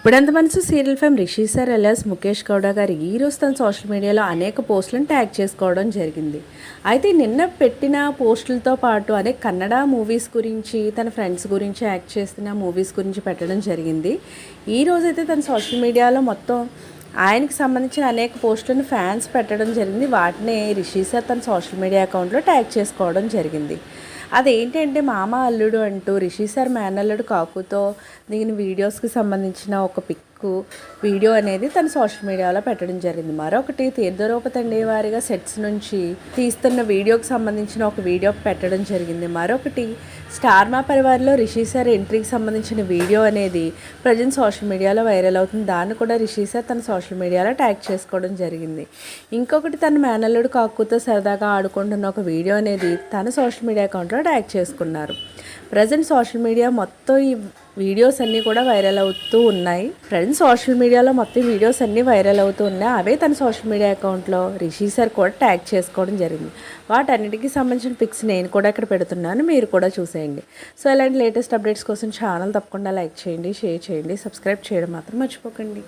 ఇప్పుడంత మనసు serial fame Rishi sir LS Mukesh Gowda గారు ఈ రోజు తన సోషల్ మీడియాలో అనేక పోస్టులను ట్యాగ్ చేసుకోవడం జరిగింది. అయితే నిన్న పెట్టిన పోస్టులతో పాటు అదే కన్నడ మూవీస్ గురించి తన ఫ్రెండ్స్ గురించి యాక్ట్ చేస్తున్న మూవీస్ గురించి పెట్టడం జరిగింది. ఈ రోజైతే తన సోషల్ మీడియాలో మొత్తం ఆయనకి సంబంధించిన అనేక పోస్టులను ఫ్యాన్స్ పెట్టడం జరిగింది. వాటిని రిషి సార్ తన సోషల్ మీడియా అకౌంట్లో ట్యాగ్ చేసుకోవడం జరిగింది. అదేంటంటే మామ అల్లుడు అంటూ రిషి సార్ మేనల్లుడు కాకుతో దిగిన వీడియోస్కి సంబంధించిన ఒక పిక్ వీడియో అనేది తన సోషల్ మీడియాలో పెట్టడం జరిగింది. మరొకటి తీర్థరూపతండి వారిగా సెట్స్ నుంచి తీస్తున్న వీడియోకి సంబంధించిన ఒక వీడియో పెట్టడం జరిగింది. మరొకటి స్టార్ మా పరివార్లో రిషి సార్ ఎంట్రీకి సంబంధించిన వీడియో అనేది ప్రజెంట్ సోషల్ మీడియాలో వైరల్ అవుతుంది. దాన్ని కూడా రిషి సార్ తన సోషల్ మీడియాలో ట్యాగ్ చేసుకోవడం జరిగింది. ఇంకొకటి తన మేనల్లుడు కాకుతో సరదాగా ఆడుకుంటున్న ఒక వీడియో అనేది తన సోషల్ మీడియా అకౌంట్లో ట్యాగ్ చేసుకున్నారు. ప్రజెంట్ సోషల్ మీడియా మొత్తం ఈ వీడియోస్ అన్నీ కూడా వైరల్ అవుతూ ఉన్నాయి. ఫ్రెండ్స్ సోషల్ మీడియాలో మొత్తం వీడియోస్ అన్నీ వైరల్ అవుతూ ఉన్నాయి. అవే తన సోషల్ మీడియా అకౌంట్లో రిషి సార్ కూడా ట్యాగ్ చేసుకోవడం జరిగింది. వాటన్నిటికీ సంబంధించిన పిక్స్ నేను కూడా ఇక్కడ పెడుతున్నాను. మీరు కూడా చూసేయండి. సో ఇలాంటి లేటెస్ట్ అప్డేట్స్ కోసం ఛానల్ తప్పకుండా లైక్ చేయండి షేర్ చేయండి సబ్స్క్రైబ్ చేయడం మాత్రం మర్చిపోకండి.